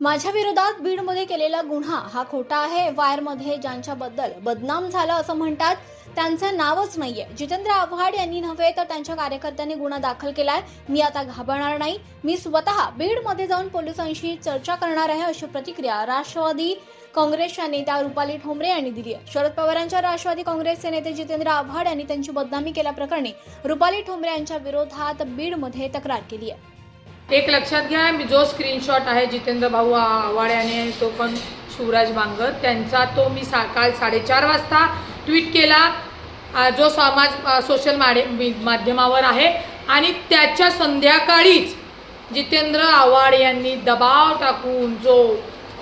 माझ्या विरोधात बीडमध्ये केलेला गुन्हा हा खोटा आहे. वायरमध्ये ज्यांच्याबद्दल बदनाम झालं असं म्हणतात त्यांचं नावच नाहीये. जितेंद्र आव्हाड यांनी नव्हे तर त्यांच्या कार्यकर्त्यांनी गुन्हा दाखल केलाय. मी आता घाबरणार नाही. मी स्वतः बीडमध्ये जाऊन पोलिसांशी चर्चा करणार आहे अशी प्रतिक्रिया राष्ट्रवादी काँग्रेसच्या नेत्या रुपाली ठोंबरे यांनी दिली आहे. शरद पवारांच्या राष्ट्रवादी काँग्रेसचे नेते जितेंद्र आव्हाड यांनी त्यांची बदनामी केल्याप्रकरणी रुपाली ठोंबरे यांच्या विरोधात बीडमध्ये तक्रार केली आहे. एक लक्षात घ्या मी जो स्क्रीनशॉट आहे जितेंद्र भाऊ आवाड्याने तो पण शिवराज बांगर त्यांचा तो मी सा काल साडेचार वाजता ट्विट केला. जो समाज सोशल माडे मी- माध्यमावर आहे. आणि त्याच्या संध्याकाळीच जितेंद्र आव्हाड यांनी दबाव टाकून जो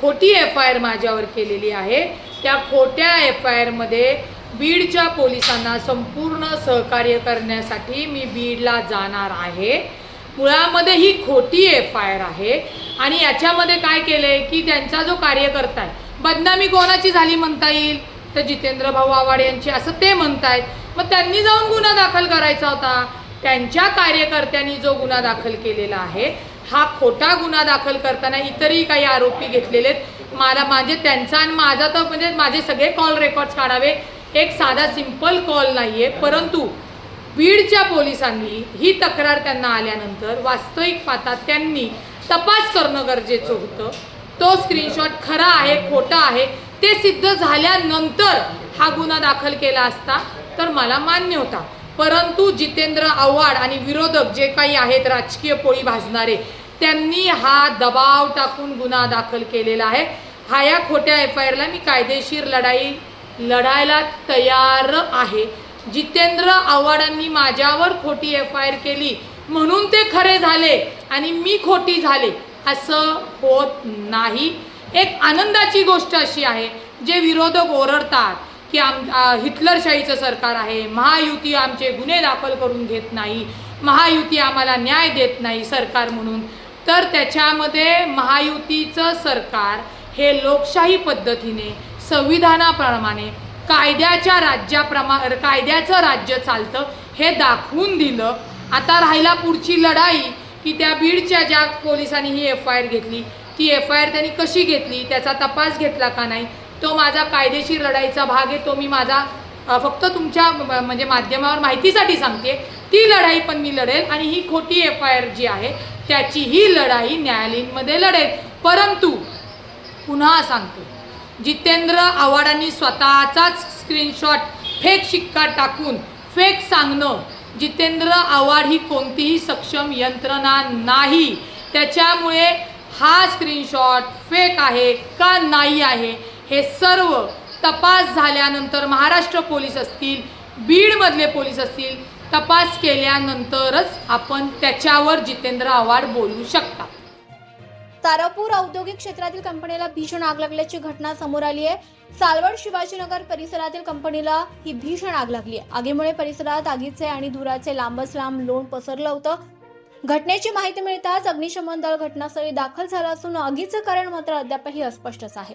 खोटी एफ आय आर माझ्यावर केलेली आहे त्या खोट्या एफ आय आरमध्ये बीडच्या पोलिसांना संपूर्ण सहकार्य करण्यासाठी मी बीडला जाणार आहे. मुळामध्ये ही खोटी एफ आय आर आहे. आणि याच्यामध्ये काय केलं आहे की त्यांचा जो कार्यकर्ता आहे बदनामी कोणाची झाली म्हणता येईल? तर जितेंद्र भाऊ आव्हाड यांची असं ते म्हणतायत. मग त्यांनी जाऊन गुन्हा दाखल करायचा होता. त्यांच्या कार्यकर्त्यांनी जो गुन्हा दाखल केलेला आहे हा खोटा गुन्हा दाखल करताना इतरही काही आरोपी घेतलेले आहेत. मला माझे त्यांचा आणि माझा तर म्हणजे माझे सगळे कॉल रेकॉर्ड्स काढावे. एक साधा सिंपल कॉल नाही आहे परंतु बीडच्या पोलिसांनी ही तक्रार त्यांना आल्यानंतर वास्तविक पाता त्यांनी तपास करणं गरजेचं होतं. तो स्क्रीनशॉट खरा आहे खोटा आहे ते सिद्ध झाल्यानंतर हा गुन्हा दाखल केला असता तर मला मान्य होता. परंतु जितेंद्र आव्हाड आणि विरोधक जे काही आहेत राजकीय पोळी भाजणारे त्यांनी हा दबाव टाकून गुन्हा दाखल केलेला आहे. हा या खोट्या एफ आय आरला मी कायदेशीर लढाई लढायला तयार आहे. जितेंद्र आव्हाडांनी माझ्यावर खोटी एफ आय आर केली. म्हणून ते खरे झाले आणि मी खोटी झाले. असं होत नाही. एक आनंदाची गोष्ट अशी आहे जे विरोधक ओरडतात की आम हिटलरशाहीचं सरकार आहे महायुती आमचे गुन्हे दाखल करून घेत नाही महायुती आम्हाला न्याय देत नाही सरकार म्हणून. तर त्याच्यामध्ये महायुतीचं सरकार हे लोकशाही पद्धतीने संविधानाप्रमाणे कायद्याच्या राज्याप्रमा कायद्याचं राज्य चालतं हे दाखवून दिलं. आता राहिला पुढची लढाई की त्या बीडच्या ज्या पोलिसांनी ही एफ आय आर घेतली ती एफ आय आर त्यांनी कशी घेतली त्याचा तपास घेतला का नाही तो माझा कायदेशीर लढाईचा भाग आहे तो मी माझा फक्त तुमच्या म्हणजे माध्यमावर माहितीसाठी सांगते. ती लढाई पण मी लढेल आणि ही खोटी एफ आय आर जी आहे त्याची ही लढाई न्यायालयीनमध्ये लढेल. परंतु पुन्हा सांगतो. जितेंद्र आव्हाडांनी स्वतःचाच स्क्रीनशॉट फेक शिक्का टाकून फेक सांगणं. जितेंद्र आव्हाड ही कोणतीही सक्षम यंत्रणा नाही. त्याच्यामुळे हा स्क्रीनशॉट फेक आहे का नाही आहे हे सर्व तपास झाल्यानंतर महाराष्ट्र पोलीस असतील बीडमधले पोलीस असतील तपास केल्यानंतरच आपण त्याच्यावर जितेंद्र आव्हाड बोलू शकता. तारापूर औद्योगिक क्षेत्रातील कंपनीला भीषण आग लागल्याची घटना समोर आली आहे. सालवड शिवाजीनगर परिसरातील कंपनीला ही भीषण आग लागली आहे. आगीमुळे परिसरात आगीचे आणि धुराचे लांबच लांब लोण पसरलं होतं. घटनेची माहिती मिळताच अग्निशमन दल घटनास्थळी दाखल झालं असून आगीचं कारण मात्र अद्यापही अस्पष्टच आहे.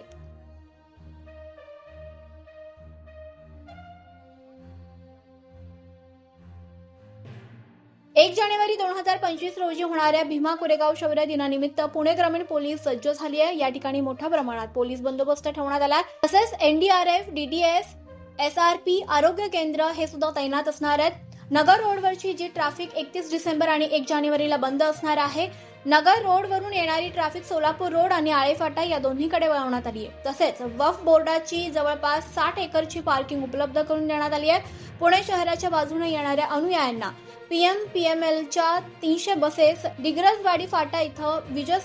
एक जानेवारी दोन हजार पंचवीस रोजी होणाऱ्या भीमा कोरेगाव शौर्य दिनानिमित्त पुणे ग्रामीण पोलीस सज्ज झाली आहे. या ठिकाणी मोठ्या प्रमाणात पोलीस बंदोबस्त ठेवण्यात आला आहे. तसेच NDRF DDS S R P आरोग्य केंद्र हे सुद्धा तैनात असणार आहेत. नगर रोडवरची जी ट्रॅफिक एकतीस डिसेंबर आणि एक जानेवारीला बंद असणार आहे. नगर रोडवरून येणारी ट्रॅफिक सोलापूर रोड आणि आळेफाटा या दोन्हीकडे वळवण्यात आली आहे. तसेच वफ बोर्डाची जवळपास साठ एकरची पार्किंग उपलब्ध करून देण्यात आली आहे. पुणे शहराच्या बाजूने येणाऱ्या अनुयायांना पीएम पीएमएलच्या तीनशे बसेस डिग्रजवाडी फाटा इथं विजय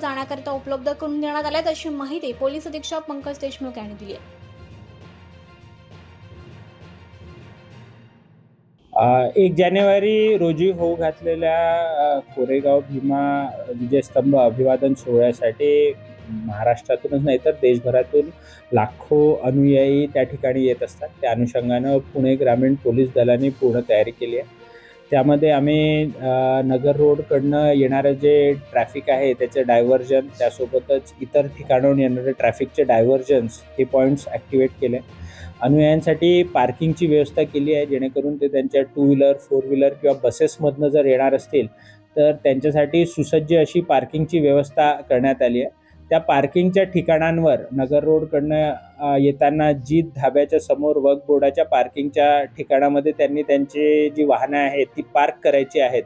जाण्याकरिता उपलब्ध करून देण्यात आल्यात अशी माहिती पोलीस अधीक्षक पंकज देशमुख यांनी दिली आहे. एक जानेवारी रोजी होऊ घातलेल्या कोरेगाव भीमा विजयस्तंभ अभिवादन सोहळ्यासाठी महाराष्ट्रातूनच नाही तर देशभरातून लाखो अनुयायी त्या ठिकाणी येत असतात. त्या अनुषंगानं पुणे ग्रामीण पोलीस दलाने पूर्ण तयारी केली आहे. त्यामध्ये आम्ही नगर रोडकडनं येणारं जे ट्रॅफिक आहे त्याचं डायव्हर्जन त्यासोबतच इतर ठिकाणाहून येणारे ट्रॅफिकचे डायव्हर्जन्स हे पॉईंट्स ॲक्टिवेट केले. अनुयायांसाठी पार्किंगची व्यवस्था केली आहे जेणेकरून ते त्यांच्या टू व्हीलर फोर व्हीलर किंवा बसेसमधनं जर येणार असतील तर त्यांच्यासाठी सुसज्ज अशी पार्किंगची व्यवस्था करण्यात आली आहे. त्या पार्किंगच्या ठिकाणांवर नगर रोडकडनं येताना जीत धाब्याच्या समोर वक बोर्डाच्या पार्किंगच्या ठिकाणामध्ये त्यांनी त्यांची जी वाहनं आहेत ती पार्क करायची आहेत.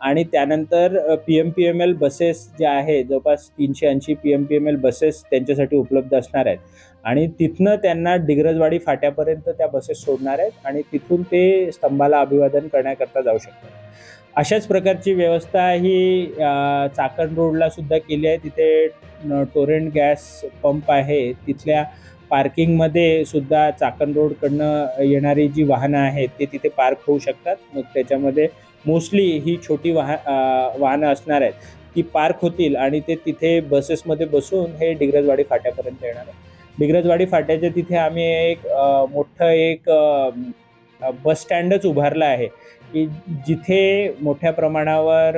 आणि त्यानंतर P M P M L buses ज्या आहे जवळपास तीनशे ऐंशी P M P M L buses त्यांच्यासाठी उपलब्ध असणार आहेत. आणि तिथनं त्यांना डिग्रजवाडी फाट्यापर्यंत त्या बसेस सोडणार आहेत आणि तिथून ते स्तंभाला अभिवादन करण्याकरता जाऊ शकतात. अशाच प्रकारची व्यवस्था ही चाकण रोडला सुद्धा केली आहे. तिथे टोरेंट गॅस पंप आहे. तिथल्या पार्किंगमध्ये सुद्धा चाकण रोडकडनं येणारी जी वाहनं आहेत ते तिथे पार्क होऊ शकतात. मग त्याच्यामध्ये मोस्टली ही छोटी वाह वाहनं असणार आहेत. ती पार्क होतील आणि ते तिथे बसेसमध्ये बसून हे डिग्रजवाडी फाट्यापर्यंत येणार आहे डिग्रजवाडी फाट्याच्या तिथे आम्ही एक मोठं एक बस स्टँडच उभारलं आहे की जिथे मोठ्या प्रमाणावर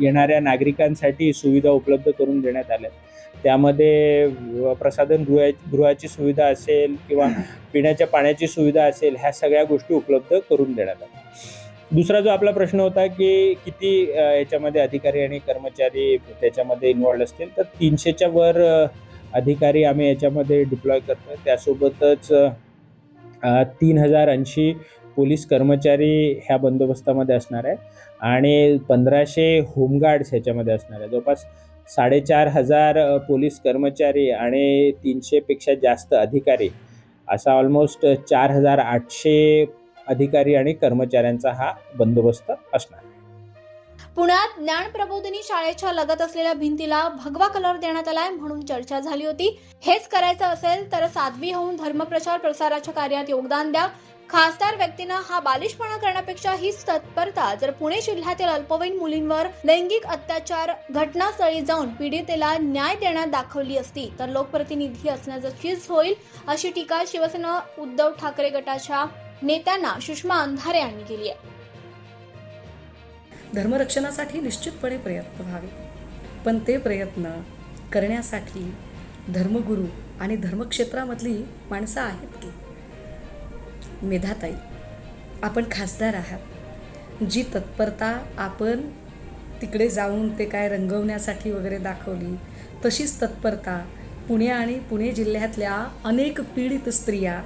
येणाऱ्या नागरिकांसाठी सुविधा उपलब्ध करून देण्यात आल्या त्यामध्ये प्रसाधन गृह गृहाची सुविधा असेल किंवा पिण्याच्या पाण्याची सुविधा असेल ह्या सगळ्या गोष्टी उपलब्ध करून देण्यात आल्या दुसरा जो आपला प्रश्न होता की किती याच्यामध्ये अधिकारी आणि कर्मचारी त्याच्यामध्ये इन्वॉल्ड असतील तर तीनशेच्या वर अधिकारी आम्ही याच्यामध्ये डिप्लॉय करतो त्यासोबतच तीन हजार ऐंशी पोलीस कर्मचारी ह्या बंदोबस्तामध्ये असणार आहे आणि पंधराशे होमगार्ड्स ह्याच्यामध्ये असणार आहे. जवळपास साडेचार हजार पोलीस कर्मचारी आणि तीनशेपेक्षा जास्त अधिकारी असा ऑलमोस्ट चार हजार आठशे अधिकारी आणि कर्मचाऱ्यांचा हा बंदोबस्त असणार. पुण्यात ज्ञान प्रबोधिनी शाळेच्या लगत असलेल्या भिंतीला भगवा कलर देण्यात आलाय म्हणून चर्चा झाली होती. हेच करायचं असेल तर साध्वी होऊन धर्मप्रचार प्रसाराच्या कार्यात योगदान द्या. खासदार व्यक्तीनं हा बालिशपणा करण्यापेक्षा हीच तत्परता. जर पुणे जिल्ह्यातील अल्पवयीन मुलींवर लैंगिक अत्याचार घटनास्थळी जाऊन पीडितेला न्याय देण्यात दाखवली असती तर लोकप्रतिनिधी असण्याचं चीज होईल अशी टीका शिवसेना उद्धव ठाकरे गटाच्या नेत्यांना सुषमा अंधारे यांनी केली आहे. धर्मरक्षणासाठी निश्चितपणे प्रयत्न व्हावे. पण ते प्रयत्न करण्यासाठी धर्मगुरू आणि धर्मक्षेत्रामधली माणसं आहेत की? मेधाताई आपण खासदार आहात. जी तत्परता आपण तिकडे जाऊन ते काय रंगवण्यासाठी वगैरे दाखवली तशीच तत्परता पुणे आणि पुणे जिल्ह्यातल्या अनेक पीडित स्त्रिया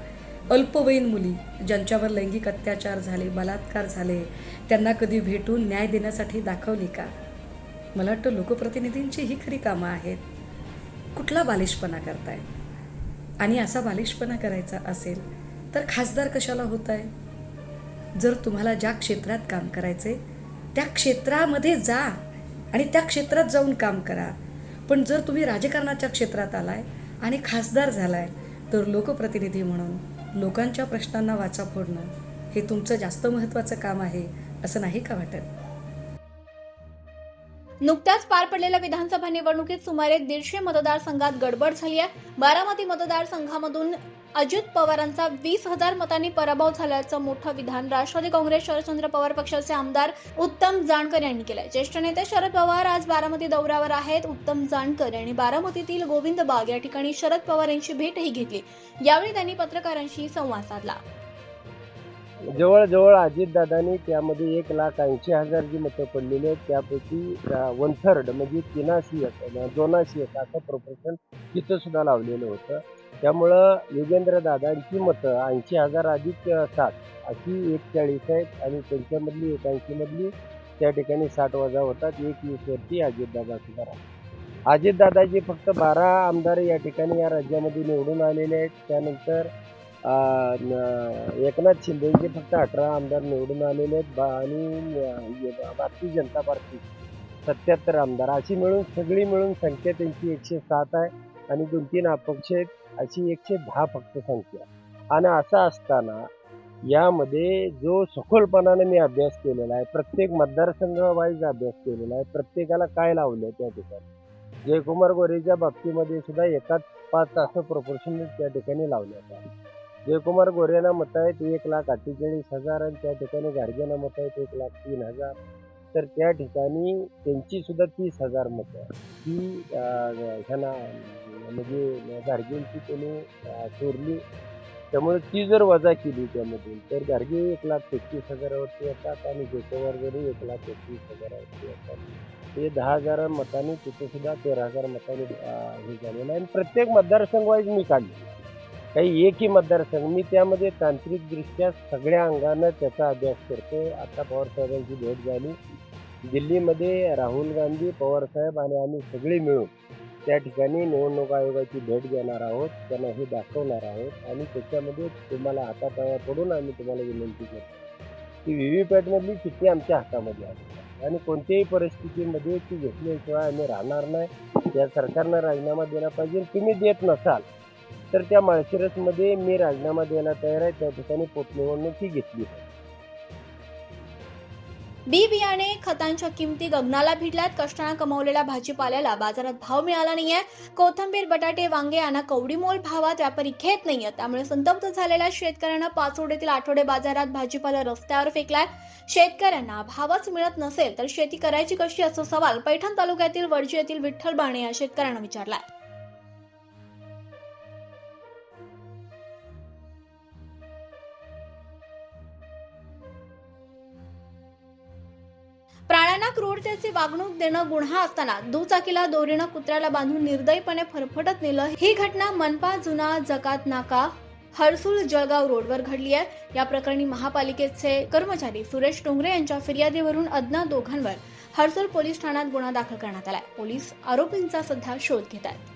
अल्पवयीन मुली ज्यांच्यावर लैंगिक अत्याचार झाले बलात्कार झाले त्यांना कधी भेटून न्याय देण्यासाठी दाखवली का? मला वाटतं लोकप्रतिनिधींची ही खरी कामं आहेत. कुठला बालिशपणा करताय? आणि असा बालिशपणा करायचा असेल तर खासदार कशाला होत आहे जर तुम्हाला ज्या क्षेत्रात काम करायचे त्या क्षेत्रामध्ये जा आणि त्या क्षेत्रात जाऊन काम करा. पण जर तुम्ही राजकारणाच्या क्षेत्रात आलाय आणि खासदार झालाय तर लोकप्रतिनिधी म्हणून लोकांच्या प्रश्नांना वाचा फोडणं हे तुमचं जास्त महत्त्वाचं काम आहे असं नाही का वाटत? नुकत्याच पार पडलेल्या विधानसभा निवडणुकीत सुमारे दीडशे मतदारसंघात गडबड झाली आहे. बारामती मतदारसंघामधून अजित पवारांचा वीस हजार मतांनी पराभव झाल्याचं मोठं विधान राष्ट्रवादी काँग्रेस शरदचंद्र पवार पक्षाचे आमदार उत्तम जानकर यांनी केलंय. ज्येष्ठ नेते शरद पवार आज बारामती दौऱ्यावर आहेत. उत्तम जानकर यांनी बारामतीतील गोविंद बाग या ठिकाणी शरद पवार यांची भेटही घेतली. यावेळी त्यांनी पत्रकारांशी संवाद साधला. जवळजवळ अजितदादांनी त्यामध्ये एक लाख ऐंशी हजार जी मतं पडलेली आहेत त्यापैकी वन थर्ड म्हणजे तिनाशी एक दोनाशी एक असं प्रोपोर्शन तिथं सुद्धा लावलेलं होतं. त्यामुळं योगेंद्र दादांची मतं ऐंशी हजार अधिक सात अशी एक चाळीस आहेत आणि त्यांच्यामधली एक ऐंशीमधली त्या ठिकाणी साठ वजा होतात. एक वीसवरती अजितदादा सुद्धा अजितदादाजी फक्त बारा आमदार या ठिकाणी या राज्यामध्ये निवडून आलेले आहेत. त्यानंतर एकनाथ शिंदेचे फक्त अठरा आमदार निवडून आलेले आहेत. बा आणि भारतीय जनता पार्टी सत्याहत्तर आमदार. अशी मिळून सगळी मिळून संख्या त्यांची एकशे सात आहे. आणि दोन तीन अपक्ष आहेत. अशी एकशे दहा फक्त संख्या. आणि असं असताना यामध्ये जो सखोलपणाने मी अभ्यास केलेला आहे प्रत्येक मतदारसंघवाईज अभ्यास केलेला आहे प्रत्येकाला काय लावलं त्या ठिकाणी? जयकुमार गोरेच्या बाबतीमध्ये सुद्धा एकाच पाच असं प्रोपोर्शन त्या ठिकाणी लावण्यात आहे जयकुमार गोरेला मत आहेत एक लाख अठ्ठेचाळीस हजार आणि त्या ठिकाणी गार्गेना मत आहेत एक लाख तीन हजार. तर त्या ठिकाणी त्यांची सुद्धा तीस हजार मतं ती अं, ह्यांना म्हणजे गार्गेंची त्यांनी चोरली त्यामुळे ती जर वजा केली त्यामधून तर गार्गे एक लाख तेहतीस हजारावरती येतात आणि जोकोवर जरी एक लाख एकवीस हजारावरती येतात ते दहा हजार मतांनी तिथे सुद्धा तेरा हजार मतांनी हे झालेलं आहे. आणि प्रत्येक मतदारसंघ वाईज मी काढले काही एकही मतदारसंघ मी त्यामध्ये तांत्रिकदृष्ट्या सगळ्या अंगानं त्याचा अभ्यास करतो आता पवार साहेबांची भेट झाली. दिल्लीमध्ये राहुल गांधी पवारसाहेब आणि आम्ही सगळे मिळून त्या ठिकाणी निवडणूक आयोगाची भेट घेणार आहोत. त्यांना हे दाखवणार आहोत. आणि त्याच्यामध्ये तुम्हाला हातापाया पडून आम्ही तुम्हाला विनंती करतो की व्ही व्ही पॅटमधली चिठ्ठी आमच्या हातामध्ये आहे. आणि कोणत्याही परिस्थितीमध्ये ती घेतल्याशिवाय आम्ही राहणार नाही. या सरकारनं राजीनामा दिला पाहिजे. तुम्ही देत नसाल तर त्या माळशिरसमध्ये मी राजीनामा द्यायला तयार आहे. त्या ठिकाणी पोटनिवडणूक ही घेतली आहे बी बियाणे खतांच्या किमती गगनाला भिडल्यात. कष्टानं कमवलेल्या भाजीपाल्याला बाजारात भाव मिळाला नाहीये. कोथंबीर बटाटे वांगे यांना कवडीमोल भावात व्यापारी घेत नाहीये त्यामुळे संतप्त झालेल्या शेतकऱ्यांना पाचोड्यातील आठवडे बाजारात भाजीपाला रस्त्यावर फेकलाय. शेतकऱ्यांना भावच मिळत नसेल तर शेती करायची कशी? असा सवाल पैठण तालुक्यातील वडजी येथील विठ्ठल बाणे या शेतकऱ्यांना विचारलाय. प्राण्यांना क्रूरतेची वागणूक देणं गुन्हा असताना दुचाकीला दोरीनं कुत्र्याला बांधून निर्दयीपणे फरफटत नेलं. ही घटना मनपा जुना जकात नाका हरसूल जळगाव रोडवर घडली आहे. या प्रकरणी महापालिकेचे कर्मचारी सुरेश डोंगरे यांच्या फिर्यादीवरून अज्ञात दोघांवर हरसूल पोलीस ठाण्यात गुन्हा दाखल करण्यात आलाय. पोलीस आरोपींचा सध्या शोध घेत आहेत.